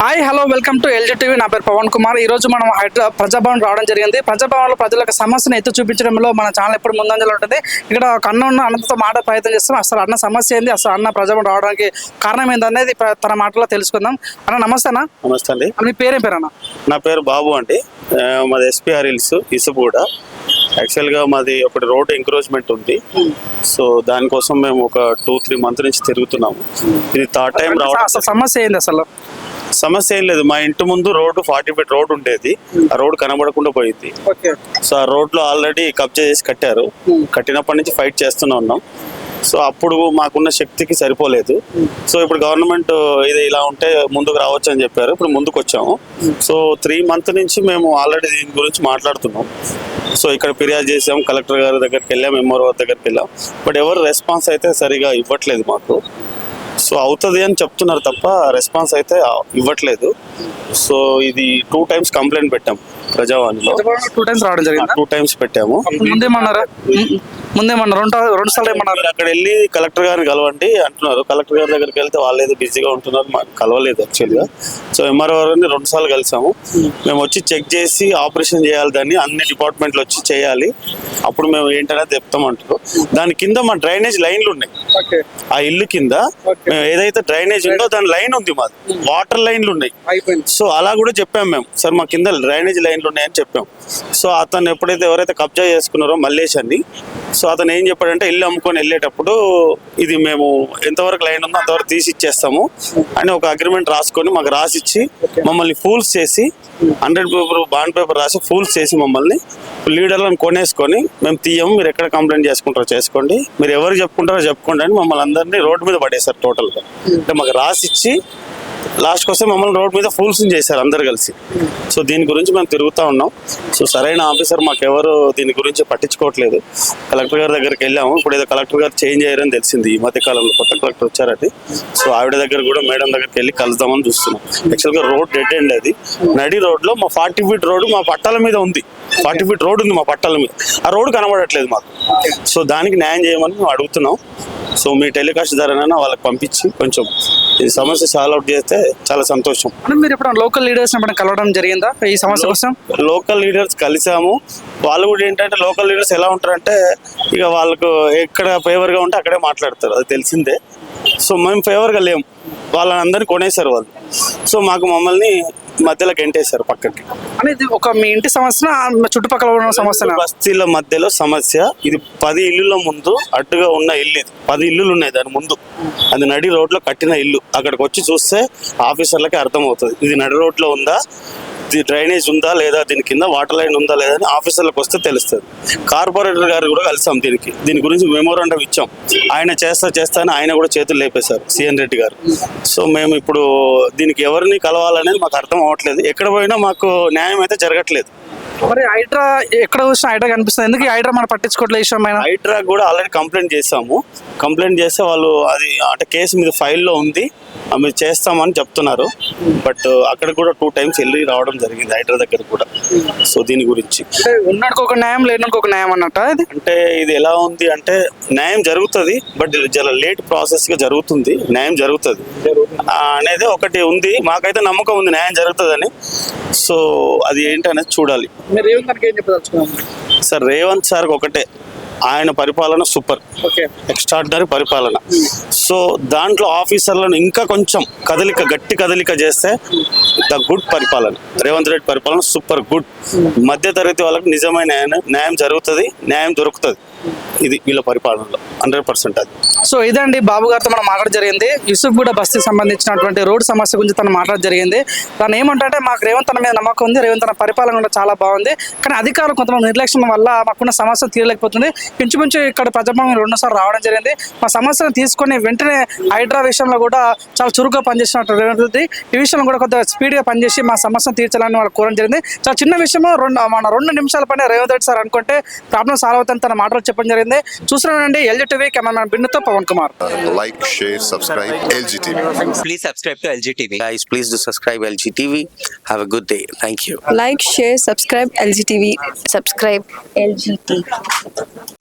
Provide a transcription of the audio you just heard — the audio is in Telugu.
Hi hello welcome to LG TV నా పేరు పవన్ కుమార్. ఈ రోజు మనం హైదరా ప్రజాభవన్ రావడం జరిగింది. ప్రజాభవన్లో ప్రజలకు సమస్యను ఎత్తి చూపించడంలో మన ఛానల్ ఎప్పుడు ముందంజలో ఉంటుంది. ఇక్కడ ఒక అన్న ఉన్న అన్నతో మాట ప్రయత్నం చేస్తాం అసలు అన్న సమస్య ఏంది? అసలు అన్న ప్రజాభవన్ రావడానికి కారణం ఏందనేది ప్ర- తన మాటలో తెలుసుకుందాం. అన్న నమస్తే అన్న. నమస్తే అండి. మీ పేరేం పేరు అన్న? నా పేరు బాబు అండి. మాది ఎస్పీఆర్ హిల్స్ ఇసుగూడ యాక్చువల్గా మాది ఒకటి రోడ్ ఎంక్రోచ్మెంట్ ఉంది. సో దానికోసం మేము ఒక టూ త్రీ మంత్ నుంచి తిరుగుతున్నాము. ఇది థర్డ్ టైం రావడం సమస్య ఏంది అసలు? సమస్య ఏం లేదు. మా ఇంటి ముందు రోడ్డు ఫార్టీ ఫీట్ రోడ్ ఉండేది. ఆ రోడ్ కనబడకుండా పోయింది. సో ఆ రోడ్లో ఆల్రెడీ కబ్జా చేసి కట్టారు. కట్టినప్పటి నుంచి ఫైట్ చేస్తూనే ఉన్నాం. సో అప్పుడు మాకున్న శక్తికి సరిపోలేదు. సో ఇప్పుడు గవర్నమెంట్ ఇది ఇలా ఉంటే ముందుకు రావచ్చు అని చెప్పారు. ఇప్పుడు ముందుకు వచ్చాము. సో త్రీ మంత్ నుంచి మేము ఆల్రెడీ దీని గురించి మాట్లాడుతున్నాం. సో ఇక్కడ ఫిర్యాదు చేసాం. కలెక్టర్ గారి దగ్గరికి వెళ్ళాం. ఎంఆర్ఓ దగ్గరికి వెళ్ళాం. బట్ ఎవరు రెస్పాన్స్ అయితే సరిగా ఇవ్వట్లేదు మాకు. సో అవుతుంది అని చెప్తున్నారు తప్ప రెస్పాన్స్ అయితే ఇవ్వట్లేదు. సో ఇది టూ టైమ్స్ కంప్లైంట్ పెట్టాం ప్రజావాణిలో. టూ టైమ్స్ రావడం జరిగింది? టూ టైమ్స్ పెట్టాము. ముందేమన్నారా? రెండు రెండు సార్లు ఏమన్నారు? అక్కడ వెళ్ళి కలెక్టర్ గారిని కలవండి అంటున్నారు. కలెక్టర్ గారి దగ్గరికి వెళ్తే వాళ్ళు ఏదో బిజీగా ఉంటున్నారు. మాకు కలవలేదు యాక్చువల్గా సో ఎంఆర్ఓ గారిని రెండు సార్లు కలిసాము. మేము వచ్చి చెక్ చేసి ఆపరేషన్ చేయాలి దాన్ని అన్ని డిపార్ట్మెంట్లు వచ్చి చేయాలి. అప్పుడు మేము ఏంటనేది చెప్తామంటారు దాని కింద మా డ్రైనేజ్ లైన్లు ఉన్నాయి. ఓకే. ఆ ఇల్లు కింద మేము ఏదైతే డ్రైనేజ్ ఉందో దాని లైన్ ఉంది మాది. వాటర్ లైన్లు ఉన్నాయి. సో అలా కూడా చెప్పాం మేము. సార్ మా కింద డ్రైనేజ్ లైన్లు ఉన్నాయని చెప్పాం. సో అతను ఎప్పుడైతే ఎవరైతే కబ్జా చేసుకున్నారో మల్లేష్ అని సో అతను ఏం చెప్పాడంటే ఇల్లు అమ్ముకొని వెళ్ళేటప్పుడు ఇది మేము ఎంతవరకు లైన్ ఉందో అంతవరకు తీసి ఇచ్చేస్తాము అని ఒక అగ్రిమెంట్ రాసుకొని మాకు రాసిచ్చి మమ్మల్ని ఫూల్స్ చేసి హండ్రెడ్ పేపర్ బాండ్ పేపర్ రాసి ఫూల్స్ చేసి మమ్మల్ని లీడర్లను కొనేసుకొని మేము తీయము మీరు ఎక్కడ కంప్లైంట్ చేసుకుంటారో చేసుకోండి మీరు ఎవరు చెప్పుకుంటారో చెప్పుకోండి అని మమ్మల్ని అందరినీ రోడ్డు మీద పడేశారు టోటల్గా అంటే మాకు రాసిచ్చి లాస్ట్ కోసం మమ్మల్ని రోడ్ మీద ఫూల్స్ చేశారు అందరు కలిసి. సో దీని గురించి మేము తిరుగుతూ ఉన్నాం. సో సరైన ఆఫీసర్ మాకెవరు దీని గురించి పట్టించుకోవట్లేదు. కలెక్టర్ గారి దగ్గరికి వెళ్ళాము. ఇప్పుడు ఏదో కలెక్టర్ గారు చేంజ్ అయ్యారని తెలిసింది. ఈ మధ్య కాలంలో కొత్త కలెక్టర్ వచ్చారని సో ఆవిడ దగ్గర కూడా మేడం దగ్గరికి వెళ్ళి కలుద్దామని చూస్తున్నాం. యాక్చువల్గా రోడ్ డెడ్ ఎండ్ అది. నడి రోడ్లో మా ఫార్టీ ఫీట్ రోడ్ మా పట్టాల మీద ఉంది. ఫార్టీ ఫీట్ రోడ్ ఉంది మా పట్టాల మీద. ఆ రోడ్ కనబడట్లేదు మాకు. సో దానికి న్యాయం చేయమని మేము అడుగుతున్నాం. సో మీ టెలికాస్ట్ ధరనైనా వాళ్ళకి పంపించి కొంచెం ఈ సమస్య సాల్వ్ అవుట్ చేస్తే చాలా సంతోషం. అంటే మీరు ఇప్పుడు లోకల్ లీడర్స్ ఎప్పుడైనా కలవడం జరిగిందా ఈ సమస్య కోసం? లోకల్ లీడర్స్ కలిసాము. వాళ్ళు కూడా ఏంటంటే లోకల్ లీడర్స్ ఎలా ఉంటారంటే ఇక వాళ్ళకు ఎక్కడ ఫేవర్గా ఉంటే అక్కడే మాట్లాడతారు. అది తెలిసిందే. సో మేము ఫేవర్గా లేము. వాళ్ళని అందరినీ కొనేశారు వాళ్ళు. సో మాకు మమ్మల్ని మధ్యలో గెంటేశారు పక్కకి. అంటే ఇది ఒక మీ ఇంటి సమస్య చుట్టుపక్కల ఉన్న సమస్య బస్తీల మధ్యలో సమస్య. ఇది పది ఇల్లుల ముందు అడ్డుగా ఉన్న ఇల్లు ఇది. పది ఇల్లులు ఉన్నాయి దాని ముందు. అది నడి రోడ్లో కట్టిన ఇల్లు. అక్కడికి వచ్చి చూస్తే ఆఫీసర్లకి అర్థమవుతుంది. ఇది నడి రోడ్లో ఉందా? డ్రైనేజ్ ఉందా లేదా దీని కింద వాటర్ లైన్ ఉందా లేదా అని ఆఫీసర్లకు వస్తే తెలుస్తుంది. కార్పొరేటర్ గారు కూడా కలిసాం దీనికి. దీని గురించి మెమోరాండం ఇచ్చాం. ఆయన చేస్తా చేస్తా అని ఆయన కూడా చేతులు లేపేశారు సిఎన్ రెడ్డి గారు. సో మేము ఇప్పుడు దీనికి ఎవరిని కలవాలనేది మాకు అర్థం అవ్వట్లేదు. ఎక్కడ పోయినా మాకు న్యాయం అయితే జరగట్లేదు. మరి హైడ్రా ఎక్కడ చూసినా హైడ్రా కనిపిస్తుంది. ఎందుకు హైడ్రా మనం పట్టించుకోవట్లేదు విషయం హైడ్రా కూడా ఆల్రెడీ కంప్లైంట్ చేసాము కంప్లైంట్ చేస్తే వాళ్ళు అది అంటే కేసు మీద ఫైల్లో ఉంది మీరు చేస్తామని చెప్తున్నారు. బట్ అక్కడ కూడా టూ టైమ్స్ వెళ్ళి రావడం జరిగింది హైడ్రా దగ్గర కూడా. సో దీని గురించి. ఉన్నోడికి ఒక న్యాయం లేనుడికి ఒక న్యాయం అన్నట్ట అంటే ఇది ఎలా ఉంది అంటే న్యాయం జరుగుతుంది బట్ చాలా లేట్ ప్రాసెస్గా జరుగుతుంది న్యాయం జరుగుతుంది. అనేది ఒకటి ఉంది మాకైతే నమ్మకం ఉంది న్యాయం జరుగుతుందని. సో అది ఏంటనేది చూడాలి. సార్ రేవంత్ సార్ ఒకటే. ఆయన పరిపాలన సూపర్. ఓకే. ఎక్స్ట్రాడినరీ పరిపాలన. సో దాంట్లో ఆఫీసర్లను ఇంకా కొంచెం కదలిక గట్టి కదలిక చేస్తే ద గుడ్ పరిపాలన. రేవంత్ రెడ్డి పరిపాలన సూపర్ గుడ్. మధ్య తరగతి వాళ్ళకి నిజమైన న్యాయం- జరుగుతుంది న్యాయం దొరుకుతుంది. ఇది వీళ్ళ పరిపాలనలో. హండ్రెడ్ పర్సెంట్ అది. సో ఇదండి బాబు గారితో మనం మాట్లాడడం జరిగింది. యూసుఫ్ కూడా బస్తీకి సంబంధించినటువంటి రోడ్ సమస్య గురించి తను మాట్లాడడం జరిగింది. తను ఏమంటే మాకు రేవంత్ అన్న మీద నమ్మకం ఉంది రేవంత్ అన్న పరిపాలన కూడా చాలా బాగుంది. కానీ అధికారులు కొంతమంది నిర్లక్ష్యం వల్ల మాకున్న సమస్య తీరలేకపోతుంది ఇంచుమించు ఇక్కడ ప్రజాభవన్ రెండుసార్లు రావడం జరిగింది మా సమస్యను తీసుకొని వెంటనే హైడ్రా విషయంలో కూడా చాలా చురుగ్గా రెడ్డి ఈ విషయంలో కూడా కొంత స్పీడ్గా పనిచేసి మా సమస్యను తీర్చాలని వాళ్ళు కోరడం జరిగింది చాలా చిన్న విషయము రెండు మన రెండు నిమిషాల పైన రేవంత్ రెడ్డి సార్ అనుకుంటే ప్రాబ్లం సాల్వ్ అవుతుంది తన మాటలు చెప్పడం జరిగింది చూస్తున్నానండి LG TV cameraman బిన్నుతో Pavan Kumar like, share, subscribe, LGTV. Please subscribe to LG TV. guys please do subscribe lg tv have a good day thank you like, share, subscribe LGTV. Subscribe LGTV.